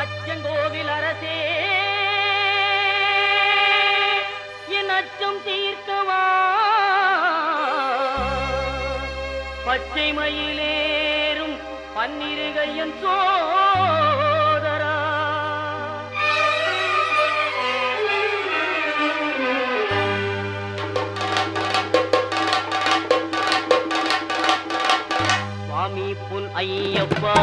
அச்சங்கோவில் அரசே என் அச்சம் தீர்க்கவா? பச்சை மயிலேறும் பன்னிருகையன் சோதரா. சுவாமி புன் ஐயப்பா.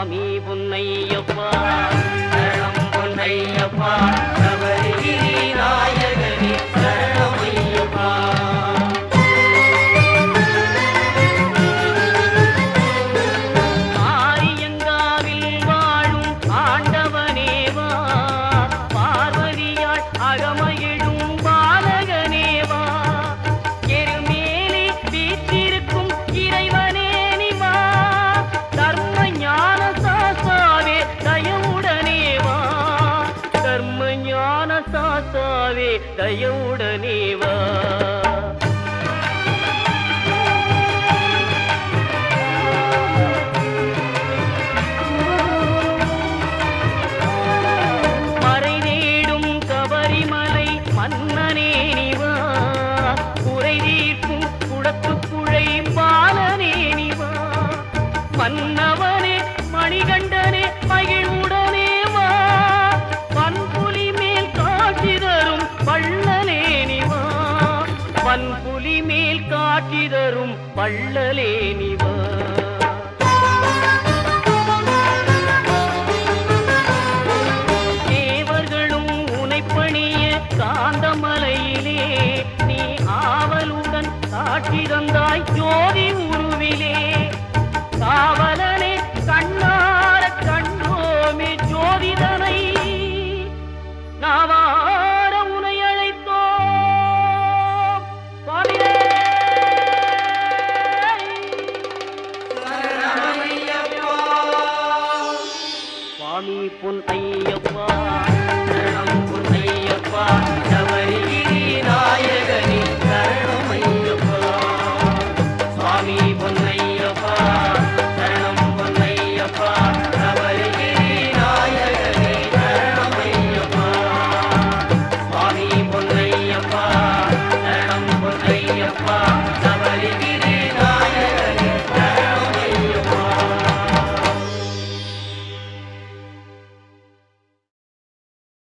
சுவாமி உன்னை మాతావే దయౌడనేవా காட்சி தரும் பள்ளலே நிவா தேவர்களும் உனைப்பணிய காந்தமலையிலே நீ ஆவலுடன் காட்சி தந்தாய் யோ புன் ஐயப்பா.